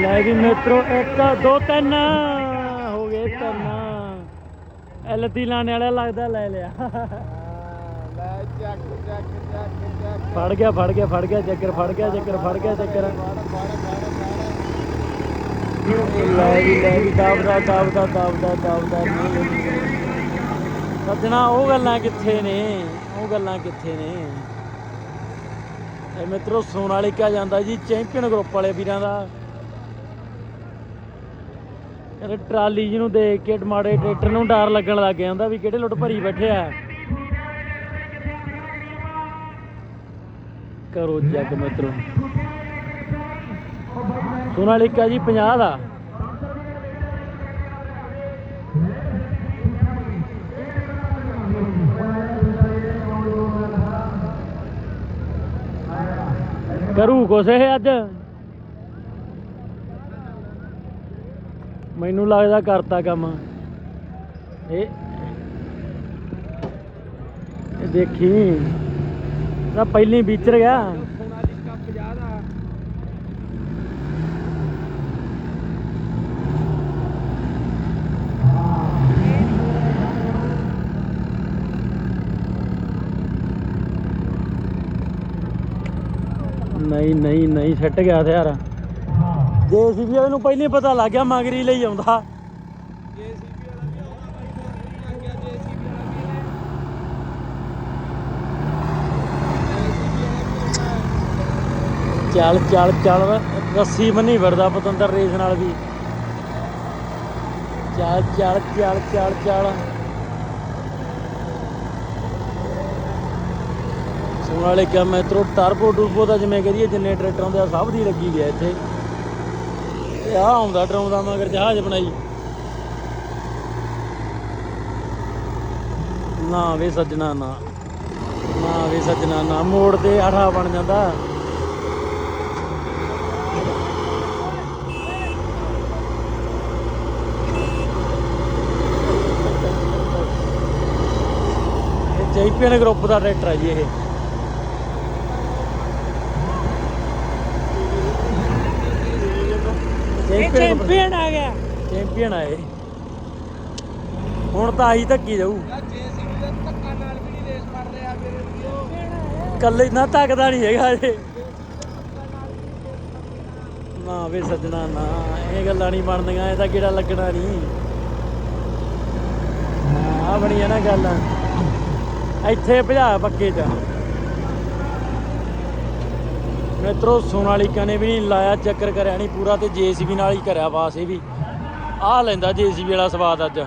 ਲੈ ਵੀ ਮਿੱਤਰੋ, ਇੱਕ, ਦੋ, ਤਿੰਨ। ਹੋ ਗਏ ਤਿੰਨ। ਐਲਤੀ ਲਾਣੇ ਵਾਲਾ ਲੱਗਦਾ ਲੈ ਲਿਆ। ਲੈ ਚੱਕ ਚੱਕ ਚੱਕ ਚੱਕ ਫੜ ਗਿਆ ਫੜ ਗਿਆ ਫੜ ਗਿਆ ਚੱਕਰ ਫੜ ਗਿਆ ਚੱਕਰ ਫੜ ਗਿਆ ਚੱਕਰ ਲੈ ਵੀ ਲੈ ਵੀ ਦਾਬਦਾ ਦਾਬਦਾ ਦਾਬਦਾ ਦਾਬਦਾ। ਸੱਜਣਾ, ਉਹ ਗੱਲਾਂ ਕਿੱਥੇ ਨੇ? ਉਹ ਗੱਲਾਂ ਕਿੱਥੇ ਨੇ? ਇਹ ਮਿੱਤਰੋ, ਸੋਨਾਲੀਕਾ ਜਾਂਦਾ ਜੀ ਚੈਂਪੀਅਨ ਗਰੁੱਪ ਵਾਲੇ ਵੀਰਾਂ ਦਾ। ਇਹ ਟਰਾਲੀ ਜਿਹਨੂੰ ਦੇਖ ਕੇ ਮਾੜੇ ਟਰੈਕਟਰ ਨੂੰ ਡਰ ਲੱਗਣ ਲੱਗ ਜਾਂਦਾ ਵੀ ਕਿਹੜੇ ਲੁੱਟ ਭਰੀ ਬੈਠੇ ਆ। ਕਰੋ ਜੱਗ ਮਿੱਤਰੋ। ਸੋਨਾਲੀਕਾ ਜੀ 50 ਦਾ। ਕਰੂ ਕੁਛ ਅੱਜ? ਮੈਨੂੰ ਲੱਗਦਾ ਕਰਤਾ ਕੰਮ। ਇਹ ਇਹ ਦੇਖੀ। ਤਾਂ ਪਹਿਲੀ ਵਿਚਰ ਗਿਆ ਸੋਨਾਲੀਕਾ 50 ਦਾ ਨਹੀਂ ਨਹੀਂ ਨਹੀਂ ਛੱਟ ਗਿਆ ਤੇ ਜੇਸੀਬੀ ਵਾਲੇ ਨੂੰ ਪਹਿਲਾਂ ਹੀ ਪਤਾ ਲੱਗ ਗਿਆ ਮਗਰੀ ਲਈ ਆਉਂਦਾ। ਜੇਸੀਬੀ ਵਾਲਾ ਵੀ ਆਉਂਦਾ ਬਾਈ ਲੱਗ ਗਿਆ ਜੇਸੀਬੀ ਵਾਲਾ ਵੀ ਚੱਲ ਚੱਲ ਚੱਲ ਰੱਸੀ ਬੰਨੀ ਵਰਦਾ ਪਤੰਦਰ ਰੇਸ ਨਾਲ ਵੀ। ਚੱਲ ਚੱਲ ਚੱਲ ਚੱਲ ਚੱਲ। ਸੁਣ ਵਾਲੇ ਕਿਆ ਮੈਟਰੋ ਟਰਬੋ ਟੂਬੋ ਦਾ ਜਿਵੇਂ ਕਰੀਏ ਜਿੰਨੇ ਟਰੈਕਟਰ ਆਉਂਦੇ ਆ ਸਭ ਦੀ ਲੱਗੀ ਗਿਆ ਇੱਥੇ। ਤੇ ਆ ਆਉਂਦਾ ਡਰਾਉਂਦਾ ਮਗਰ ਜਹਾਜ਼ ਬਣਾਈ। ਨਾ ਵੇ ਸੱਜਣਾ, ਨਾ। ਨਾ ਵੇ ਸੱਜਣਾ, ਨਾ। ਮੋੜ ਤੇ ਆਠਾ ਬਣ ਜਾਂਦਾ। ਇਹ ਗਰੁੱਪ ਦਾ ਟਰੈਕਟਰ ਹੈ ਜੀ ਇਹ। ਇਹ ਚੈਂਪੀਅਨ ਆ ਗਿਆ। ਚੈਂਪੀਅਨ ਆ ਇਹ। ਹੁਣ ਤਾਂ ਆਹੀ ਧੱਕੀ ਜਾਊ। ਜੇਸੀਬੀ ਦੇ ਧੱਕਾ ਨਾਲ ਵੀ ਨਹੀਂ ਰੇਸ ਮਾਰ ਰਿਹਾ ਮੇਰੇ ਵੀਰੋ। ਕੱਲੇ ਨਾ ਧੱਕਦਾ ਨਹੀਂ ਹੈਗਾ ਇਹ। ਨਾ ਵੇ ਸੱਜਣਾ ਨਾ ਇਹ ਗੱਲਾਂ ਨਹੀਂ ਬਣਦੀਆਂ ਇਹਦਾ ਕਿਹੜਾ ਲੱਗਣਾ ਨਹੀਂ। ਆ ਬਣੀ ਹੈ ਨਾ ਗੱਲ। ਇੱਥੇ ਭਜਾ ਪੱਕੇ ਚ। ਮਿੱਤਰੋ ਸੋਨਾਲੀਕਾ ਨੇ ਵੀ ਨਹੀਂ ਲਾਇਆ ਚੱਕਰ ਕਰਿਆ ਨਹੀਂ, ਪੂਰਾ ਤੇ ਜੇਸੀਬੀ ਨਾਲ ਹੀ ਕਰਿਆ ਵਾਸ, ਇਹ ਵੀ। ਆਹ ਲੈਂਦਾ ਜੇਸੀਬੀ ਵਾਲਾ ਸਵਾਦ ਅੱਜ।